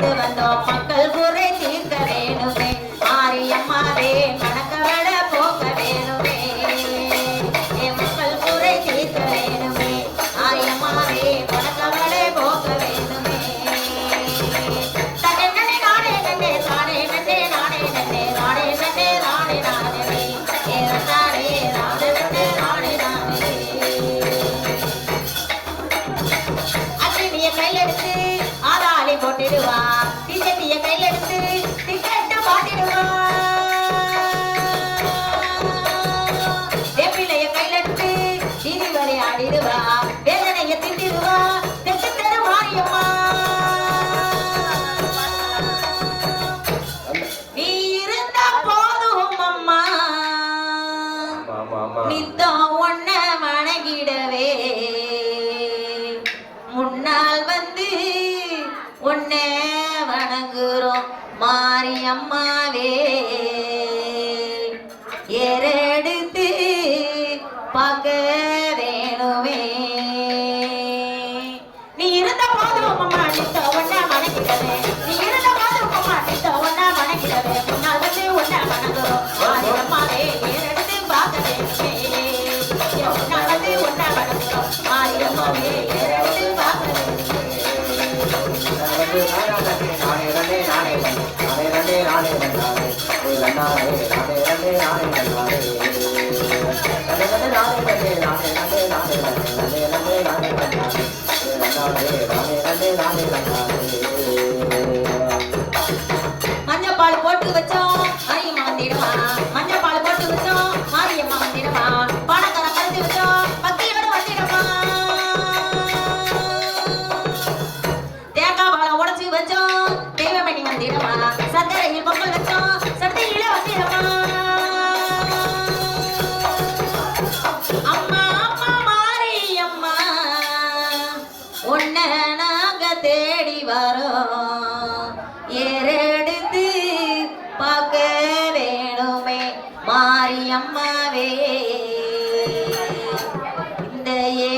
எடுத்து வந்தோம் மக்கள் குறை தீர்க்க வேணுமே. மாரியம்மாவே மணக்கவள போக்க வேணுமே. மக்கள் குறை தீர்க்க வேணுமே. மாரியம்மாவே மணக்கவள போக்க வேணுமே. தன்னை நாடே நானே நன்னே தானே நன்னே நானே நன்னே நானே நன்னே நாடே. நாடே ஏ நாடே நானே நன்னே நானே நானே அக்கினிய கையெடுத்து விடுவா. டிக்கெட்டிய கையில் எடுத்து டிக்கெட்டை பாட்டிடுவா. வேப்பிலைய கையில் எடுத்து டிவி விளையாடிடுவா வேதனைய திண்டிடுவா. தெட்டு தெரு நித்தம் ஒன்ன வணங்கிடவே. உன்னே வணங்குறோம் மாரியம்மாவே. ஏறெடுத்து பார்க்க வேணுமே. நீ இருந்த போதும் அம்மா அடித்த ஒன்ன வணங்கிடவே நீ இருந்த போதும் அம்மா அடித்த ஒன்ன வணங்கிடவே முன்னால் வந்து உன்னை வணங்குறோம் மாரியம்மாவே. ஏறெடுத்து பார்க்க வேணுமே. முன்னால் வந்து உன்னை வணங்குறோம் மாரியம்மாவே. மஞ்சப்பால் போட்டு வச்சா வந்திடுவா பொங்கல் வச்சோம் சட்டையில வந்திடுவா அம்மா அம்மா மாரியம்மா உன்னை நாங்க தேடி வரோம். ஏறெடுத்து பார்க்க வேணுமே மாரியம்மாவே. இந்த ஏ